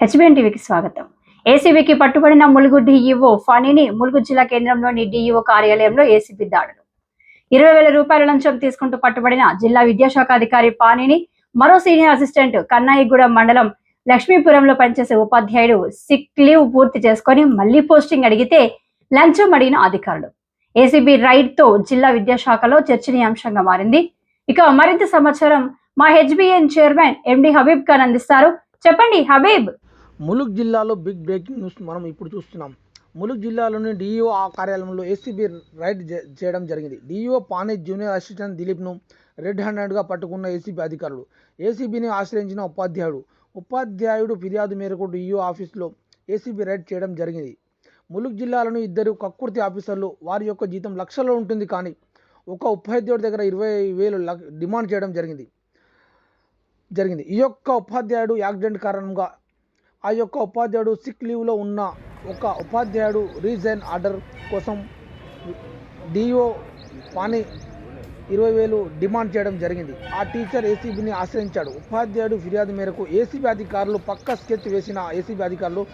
HBN టీవీకి స్వాగతం. ఏసీబీకి పట్టుబడిన ములుగు డిఇఓ ఫణిని ములుగు జిల్లా కేంద్రంలోని డీఈఓ కార్యాలయంలో ఏసీబీ దాడులు. ఇరవై వేల రూపాయల లంచం తీసుకుంటూ పట్టుబడిన జిల్లా విద్యాశాఖ అధికారి పాణిని మరో సీనియర్ అసిస్టెంట్ కన్నాయిగూడెం మండలం లక్ష్మీపురంలో పనిచేసే ఉపాధ్యాయుడు సిక్ లీవ్ పూర్తి చేసుకొని మళ్ళీ పోస్టింగ్ అడిగితే లంచం అడిగిన అధికారులు. ఏసీబీ రైడ్తో జిల్లా విద్యాశాఖలో చర్చనీయాంశంగా మారింది. ఇక మరింత సమాచారం మా HBN chairman MD Habib Khan అందిస్తారు. చెప్పండి హబీబ్ ములుగ్ జిల్లాలో బిగ్ బ్రేకింగ్ న్యూస్ మనం ఇప్పుడు చూస్తున్నాం. ములుగ్ జిల్లాలోని డిఈఓ ఆ కార్యాలయంలో ఏసీబీ రైడ్ చేయడం జరిగింది. డిఈఓ పానే జూనియర్ అసిస్టెంట్ దిలీప్ను రెడ్ హ్యాండెడ్గా పట్టుకున్న ఏసీబీ అధికారులు. ఏసీబీని ఆశ్రయించిన ఉపాధ్యాయుడు. ఉపాధ్యాయుడు ఫిర్యాదు మేరకు డిఈఓ ఆఫీస్లో ఏసీబీ రైడ్ చేయడం జరిగింది. ములుగ్ జిల్లాలోని ఇద్దరు కక్కుర్తి ఆఫీసర్లు వారి యొక్క జీతం లక్షల్లో ఉంటుంది కానీ ఒక ఉపాధ్యాయుడి దగ్గర ఇరవై వేలు లక్- డిమాండ్ చేయడం జరిగింది. జరిగింది. ఈ యొక్క ఉపాధ్యాయుడు యాక్సిడెంట్ కారణంగా ఆ యొక్క ఉపాధ్యాయుడు సిక్ లీవ్లో ఉన్న ఒక ఉపాధ్యాయుడు రీజైన్ ఆర్డర్ కోసం డిఓ పాని ఇరవై వేలు డిమాండ్ చేయడం జరిగింది. ఆ టీచర్ ఏసీబీని ఆశ్రయించాడు. ఉపాధ్యాయుడు ఫిర్యాదు మేరకు ఏసీబీ అధికారులు పక్క స్కెచ్ వేసిన ఏసీబీ అధికారులు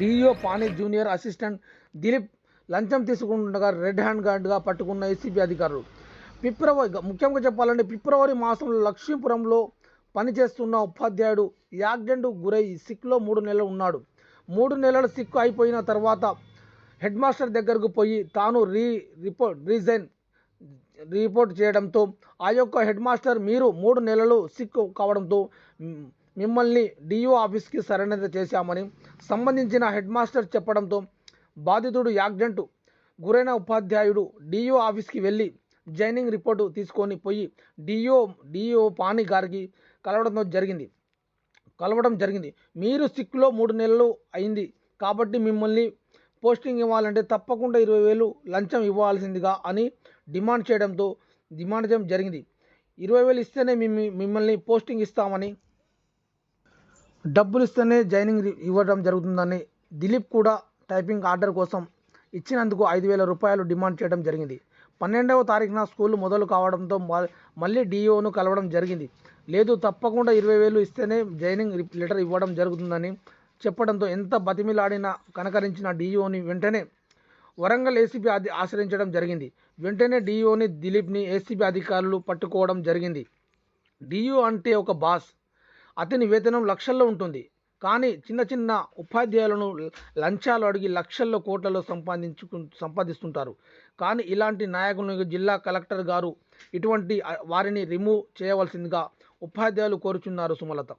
DO Pani junior assistant Dilip లంచం తీసుకుంటుండగా రెడ్ హ్యాండ్ గార్డ్గా పట్టుకున్న ఏసీబీ అధికారులు. ఫిబ్రవరి ముఖ్యంగా చెప్పాలంటే ఫిబ్రవరి మాసంలో లక్ష్మీపురంలో పనిచేస్తున్న ఉపాధ్యాయుడు యాక్సిడెంట్ గురై సిక్లో మూడు నెలలు ఉన్నాడు. మూడు నెలలు సిక్ అయిపోయిన తర్వాత హెడ్ మాస్టర్ దగ్గరకు పోయి తాను రీ రిపోర్ట్ రీజైన్ రిపోర్ట్ చేయడంతో ఆ యొక్క హెడ్ మాస్టర్ మీరు మూడు నెలలు సిక్ కావడంతో మిమ్మల్ని డిఓ ఆఫీస్కి సరెండర్ చేశామని సంబంధించిన హెడ్ మాస్టర్ చెప్పడంతో బాధితుడు యాక్సిడెంట్ గురైన ఉపాధ్యాయుడు డిఓ ఆఫీస్కి వెళ్ళి జైనింగ్ రిపోర్టు తీసుకొని పోయి డిఓ డిఓ పాణి గారికి కలవడంతో జరిగింది. కలవడం జరిగింది. మీరు సిక్లో మూడు నెలలు అయింది కాబట్టి మిమ్మల్ని పోస్టింగ్ ఇవ్వాలంటే తప్పకుండా ఇరవై వేలు లంచం ఇవ్వాల్సిందిగా అని డిమాండ్ చేయడంతో డిమాండ్ చేయడం జరిగింది. ఇరవై వేలు ఇస్తేనే మిమ్మ- మిమ్మల్ని పోస్టింగ్ ఇస్తామని డబ్బులు ఇస్తేనే జాయినింగ్ ఇవ్వడం జరుగుతుందని దిలీప్ కూడా టైపింగ్ ఆర్డర్ కోసం ఇచ్చినందుకు ఐదు వేల రూపాయలు డిమాండ్ చేయడం జరిగింది. పన్నెండవ తారీఖున స్కూల్ మొదలు కావడంతో మ- మళ్ళీ డిఓను కలవడం జరిగింది. లేదు తప్పకుండా ఇరవై వేలు ఇస్తేనే జాయినింగ్ లెటర్ ఇవ్వడం జరుగుతుందని చెప్పడంతో ఎంత బతిమిలాడినా కనకరించిన డిఓని వెంటనే వరంగల్ ఏసీబీ అధి ఆశ్రయించడం జరిగింది. వెంటనే డిఓని దిలీప్ని ఏసీబీ అధికారులు పట్టుకోవడం జరిగింది. డిఓ అంటే ఒక బాస్. అతని వేతనం లక్షల్లో ఉంటుంది. కానీ చిన్న చిన్న ఉపాధ్యాయులను లంచాలు అడిగి లక్షల్లో కోట్లలో సంపాదించుకు సంపాదిస్తుంటారు. కానీ ఇలాంటి నాయకులను జిల్లా కలెక్టర్ గారు ఇటువంటి వారిని రిమూవ్ చేయవలసిందిగా ఉపాధ్యాయులు కోరుచున్నారు సుమలత.